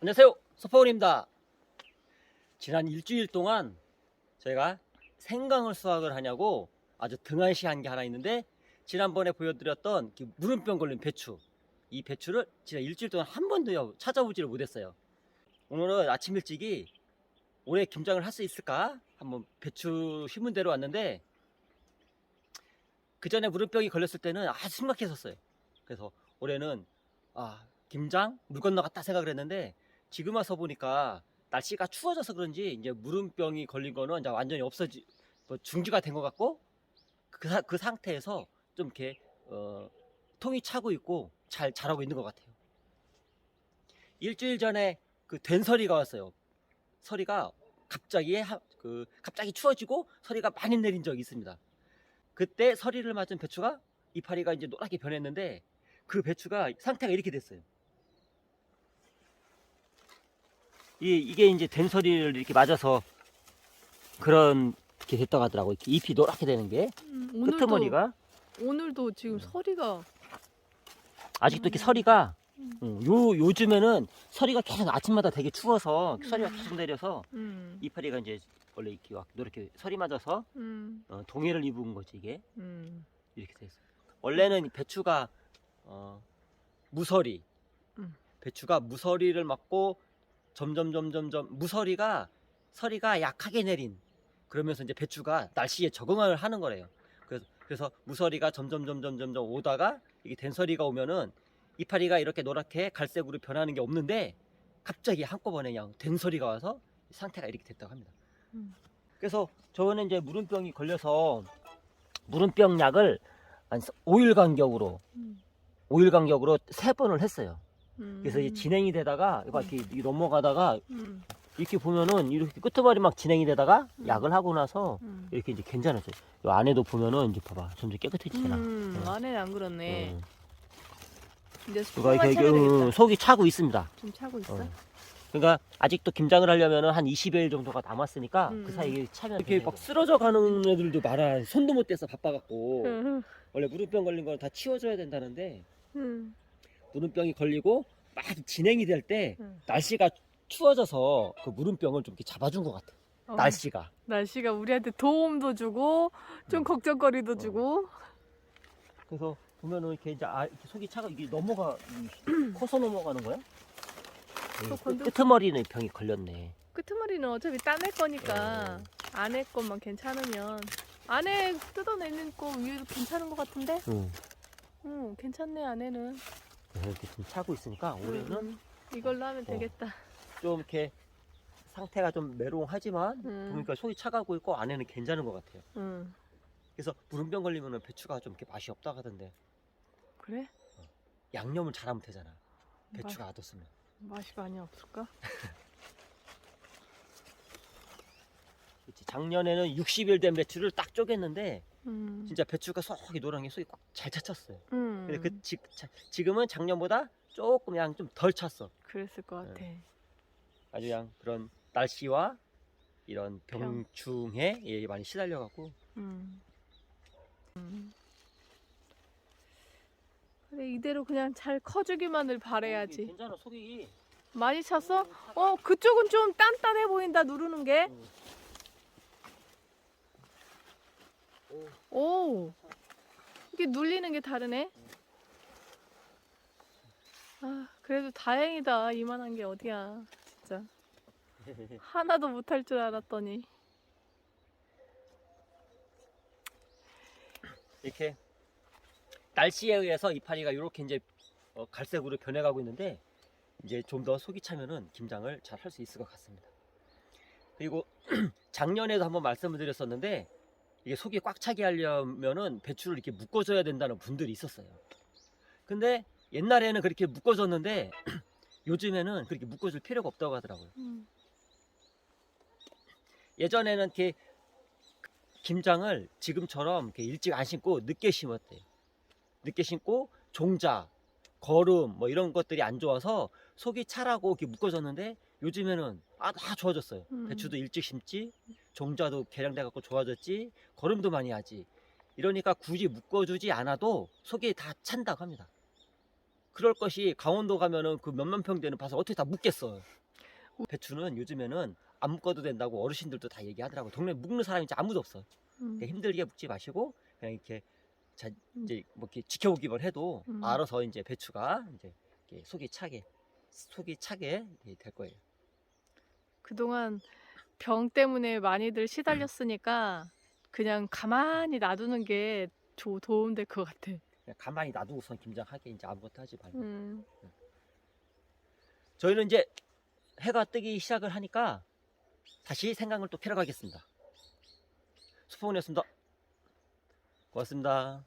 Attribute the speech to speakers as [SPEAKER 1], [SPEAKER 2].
[SPEAKER 1] 안녕하세요. 서파울입니다. 지난 일주일 동안 저희가 생강을 수확을 하냐고 아주 등한시한 게 하나 있는데 지난번에 보여드렸던 그 물음병 걸린 배추 이 배추를 지난 일주일 동안 한 번도 찾아보지를 못했어요. 오늘은 아침 일찍이 올해 김장을 할 수 있을까? 한번 배추 심은 대로 왔는데 그 전에 물음병이 걸렸을 때는 아주 심각했었어요. 그래서 올해는 아 김장 물 건너갔다 생각을 했는데 지금 와서 보니까 날씨가 추워져서 그런지 이제 물음병이 걸린 거는 이제 완전히 없어지 뭐 중지가 된 것 같고 그, 사- 그 상태에서 좀 이렇게 어, 통이 차고 있고 잘 자라고 있는 것 같아요. 일주일 전에 그 된서리가 왔어요. 서리가 갑자기 하- 그 갑자기 추워지고 서리가 많이 내린 적이 있습니다. 그때 서리를 맞은 배추가 이파리가 이제 노랗게 변했는데 그 배추가 상태가 이렇게 됐어요. 이, 이게 이제 된서리를 이렇게 맞아서 그런 게 됐다고 하더라고. 이렇게 잎이 노랗게 되는 게
[SPEAKER 2] 음, 오늘도
[SPEAKER 1] 끄트머리가
[SPEAKER 2] 오늘도 지금 서리가
[SPEAKER 1] 아직도 이렇게
[SPEAKER 2] 음.
[SPEAKER 1] 서리가
[SPEAKER 2] 음.
[SPEAKER 1] 음, 요 요즘에는 서리가 계속 아침마다 되게 추워서 서리가
[SPEAKER 2] 음.
[SPEAKER 1] 계속 내려서
[SPEAKER 2] 음,
[SPEAKER 1] 이파리가 이제 원래 이렇게 막 노랗게 서리 맞아서
[SPEAKER 2] 음,
[SPEAKER 1] 어, 동해를 입은 거지 이게
[SPEAKER 2] 음,
[SPEAKER 1] 이렇게 돼 있어요. 원래는 배추가 어, 무서리
[SPEAKER 2] 음.
[SPEAKER 1] 배추가 무서리를 맞고 점점 점점 점 무서리가 서리가 약하게 내린 그러면서 이제 배추가 날씨에 적응을 하는 거래요. 그래서 그래서 무서리가 점점 점점 점점 오다가 이게 된서리가 오면은 이파리가 이렇게 노랗게 갈색으로 변하는 게 없는데 갑자기 한꺼번에 그냥 된서리가 와서 상태가 이렇게 됐다고 합니다.
[SPEAKER 2] 음.
[SPEAKER 1] 그래서 저번에 이제 물음병이 걸려서 물음병 약을 한 5일 간격으로
[SPEAKER 2] 음,
[SPEAKER 1] 5일 간격으로 세 번을 했어요.
[SPEAKER 2] 음,
[SPEAKER 1] 그래서 이제 진행이 되다가 이렇게 넘어가다가
[SPEAKER 2] 음,
[SPEAKER 1] 이렇게 보면은 이렇게 끄트머리 막 진행이 되다가
[SPEAKER 2] 음.
[SPEAKER 1] 약을 하고 나서
[SPEAKER 2] 음.
[SPEAKER 1] 이렇게 이제 괜찮았어요. 이 안에도 보면은 이제 봐봐 점점 깨끗해지잖아.
[SPEAKER 2] 음,
[SPEAKER 1] 어.
[SPEAKER 2] 안에 안 그렇네.
[SPEAKER 1] 음.
[SPEAKER 2] 이제 차면
[SPEAKER 1] 음,
[SPEAKER 2] 되겠다.
[SPEAKER 1] 속이 차고 있습니다.
[SPEAKER 2] 좀 차고 있어?
[SPEAKER 1] 어. 그러니까 아직도 김장을 하려면은 한 20일 정도가 남았으니까
[SPEAKER 2] 음.
[SPEAKER 1] 그 사이에 차면 이렇게 막 쓰러져 가는 애들도 많아. 손도 못 대서 바빠갖고
[SPEAKER 2] 음,
[SPEAKER 1] 원래 무릎병 걸린 건 다 치워줘야 된다는데
[SPEAKER 2] 음,
[SPEAKER 1] 무릎병이 걸리고 막 진행이 될 때
[SPEAKER 2] 음.
[SPEAKER 1] 날씨가 추워져서 그 무릎병을 좀 이렇게 잡아준 것 같아.
[SPEAKER 2] 어,
[SPEAKER 1] 날씨가.
[SPEAKER 2] 날씨가 우리한테 도움도 주고 좀
[SPEAKER 1] 음.
[SPEAKER 2] 걱정거리도
[SPEAKER 1] 어.
[SPEAKER 2] 주고.
[SPEAKER 1] 그래서 보면은 이렇게 이제 아, 이렇게 속이 차가 이게 넘어가 이, 커서 넘어가는 거야?
[SPEAKER 2] 또 건들-
[SPEAKER 1] 끄트머리는 병이 걸렸네.
[SPEAKER 2] 끄트머리는 어차피 따낼 거니까
[SPEAKER 1] 어.
[SPEAKER 2] 안에 것만 괜찮으면 안에 뜯어내는 거 위에도 괜찮은 것 같은데?
[SPEAKER 1] 응.
[SPEAKER 2] 응, 괜찮네 안에는.
[SPEAKER 1] 이렇게 좀 차고 있으니까 올해는
[SPEAKER 2] 음, 이걸로 하면
[SPEAKER 1] 어.
[SPEAKER 2] 되겠다.
[SPEAKER 1] 좀 이렇게 상태가 좀 메롱하지만
[SPEAKER 2] 음.
[SPEAKER 1] 보니까 속이 차가고 있고 안에는 괜찮은 것 같아요.
[SPEAKER 2] 응,
[SPEAKER 1] 그래서 무름병 걸리면은 배추가 좀 이렇게 맛이 없다 하던데
[SPEAKER 2] 그래?
[SPEAKER 1] 양념을 잘하면 되잖아. 배추가
[SPEAKER 2] 맛,
[SPEAKER 1] ad었으면.
[SPEAKER 2] 맛이 많이 없을까?
[SPEAKER 1] 그치. 작년에는 60일 된 배추를 딱 쪼갰는데
[SPEAKER 2] 음.
[SPEAKER 1] 진짜 배추가 속이 노란 게 속이 꽉잘 찼었어요.
[SPEAKER 2] 음.
[SPEAKER 1] 근데 그 지, 자- 지금은 작년보다 조금 그냥 좀덜 찼어.
[SPEAKER 2] 그랬을 것 같아.
[SPEAKER 1] 아주 그냥 그런 날씨와 이런
[SPEAKER 2] 병.
[SPEAKER 1] 병충해 예, 많이 시달려 갖고
[SPEAKER 2] 음. 음. 그래 이대로 그냥 잘 커주기만을 바래야지.
[SPEAKER 1] 괜찮아 속이
[SPEAKER 2] 많이 찼어? 어 그쪽은 좀 단단해 보인다 누르는 게.
[SPEAKER 1] 음.
[SPEAKER 2] 오. 이게 눌리는 게 다르네. 아 그래도 다행이다 이만한 게 어디야 진짜 하나도 못할 줄 알았더니.
[SPEAKER 1] 이렇게 날씨에 의해서 이파리가 이렇게 이제 어, 갈색으로 변해가고 있는데 이제 좀 더 속이 차면은 김장을 잘 할 수 있을 것 같습니다. 그리고 작년에도 한번 말씀을 드렸었는데 이게 속이 꽉 차게 하려면은 배추를 이렇게 묶어줘야 된다는 분들이 있었어요. 근데 옛날에는 그렇게 묶어줬는데 요즘에는 그렇게 묶어줄 필요가 없다고 하더라고요.
[SPEAKER 2] 음.
[SPEAKER 1] 예전에는 이렇게 김장을 지금처럼 이렇게 일찍 안 심고 늦게 심었대요. 늦게 심고 종자, 거름 뭐 이런 것들이 안 좋아서 속이 차라고 이렇게 묶어졌는데 요즘에는 아 다 좋아졌어요.
[SPEAKER 2] 음.
[SPEAKER 1] 배추도 일찍 심지, 종자도 개량돼 갖고 좋아졌지, 거름도 많이 하지. 이러니까 굳이 묶어주지 않아도 속이 다 찬다고 합니다. 그럴 것이 강원도 가면은 그 몇만 평 되는 밭을 어떻게 다 묻겠어. 배추는 요즘에는 안 묶어도 된다고 어르신들도 다 얘기하더라고. 동네 묶는 사람이 이제 아무도 없어.
[SPEAKER 2] 음.
[SPEAKER 1] 그러니까 힘들게 묶지 마시고 그냥 이렇게 자, 이제 뭐 이렇게 지켜보기만 해도
[SPEAKER 2] 음.
[SPEAKER 1] 알아서 이제 배추가 이제 이렇게 속이 차게 속이 차게 될 거예요.
[SPEAKER 2] 그동안 병 때문에 많이들 시달렸으니까 그냥 가만히 놔두는 게 조, 도움 될 것 같아.
[SPEAKER 1] 그냥 가만히 놔두고선 김장하게 이제 아무것도 하지 말고.
[SPEAKER 2] 음.
[SPEAKER 1] 저희는 이제 해가 뜨기 시작을 하니까 다시 생강을 또 캐러 가겠습니다. 수포원이었습니다. 고맙습니다.